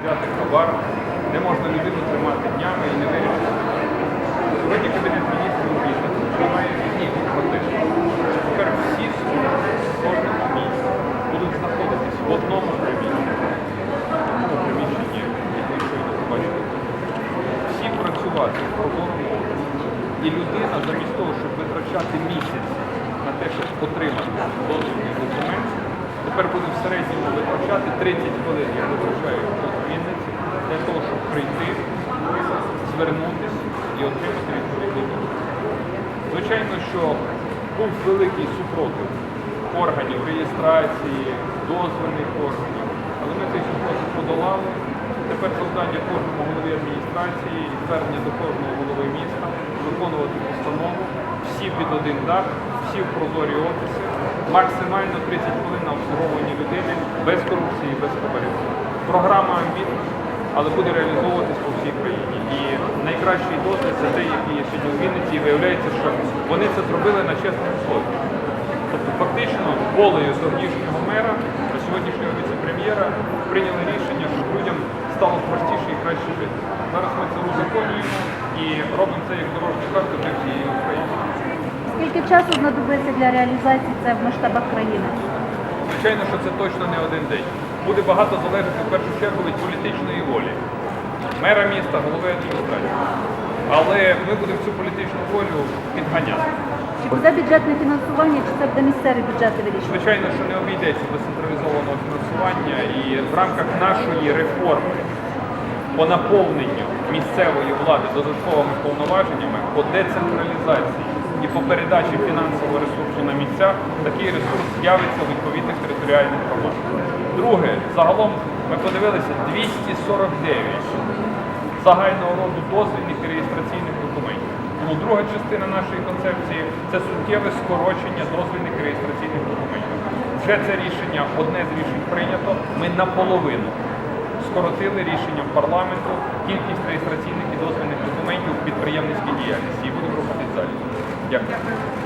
взяти хабар, не можна людину тримати днями і не вирішити. Сьогодні Кабінет міністрів України приймає те, що тепер всі суди в кожному місці будуть знаходитись в одному приміщенні, в одному приміщенні, як ви щойно побачили, всі працювати в прозорому. І людина замість того, щоб витрачати місяць на те, щоб отримати дозвільний документ, тепер буде в середньому витрачати 30 хвилин, я витрачаю для того, щоб прийти, звернутися і отримати відповідний. Звичайно, що був великий супротив органів реєстрації, дозвільних органів, але ми цей супротив подолали. Тепер завдання кожному голові адміністрації і звернення до кожного голови міста виконувати постанову, всі під один дах, всі в прозорі офіси, максимально 30 хвилин на обслуговування людини без корупції, без хабарів. Програма амбітна, але буде реалізовуватись по всій країні. І найкращий досвід це той, який є сьогодні у Вінниці, і виявляється, що вони це зробили на чесному слові. Тобто фактично волею тодішнього мера та сьогоднішнього віце-прем'єра прийняли рішення, щоб людям стало простіше і краще жити. Зараз ми це узаконюємо і робимо це як дорожню карту для всієї України. Скільки часу знадобиться для реалізації це в масштабах країни? Звичайно, що це точно не один день. Буде багато залежати в першу чергу від політичної волі мера міста, голови адміністрації. Але ми будемо цю політичну волю підганяти. Чи буде бюджетне фінансування, чи це буде місцеві бюджети вирішувати? Звичайно, що не обійдеться без централізованого фінансування і в рамках нашої реформи по наповненню місцевої влади додатковими повноваженнями по децентралізації і по передачі фінансового ресурсу на місця, такий ресурс з'явиться у відповідних територіальних громадах. Друге, загалом ми подивилися 249 загального роду дозвільних і реєстраційних документів. Тому друга частина нашої концепції це суттєве скорочення дозвільних і реєстраційних документів. Вже це рішення, одне з рішень прийнято. Ми наполовину скоротили рішенням парламенту кількість реєстраційних і дозвільних документів в підприємницькій діяльності і будемо рухатись далі. Дякую.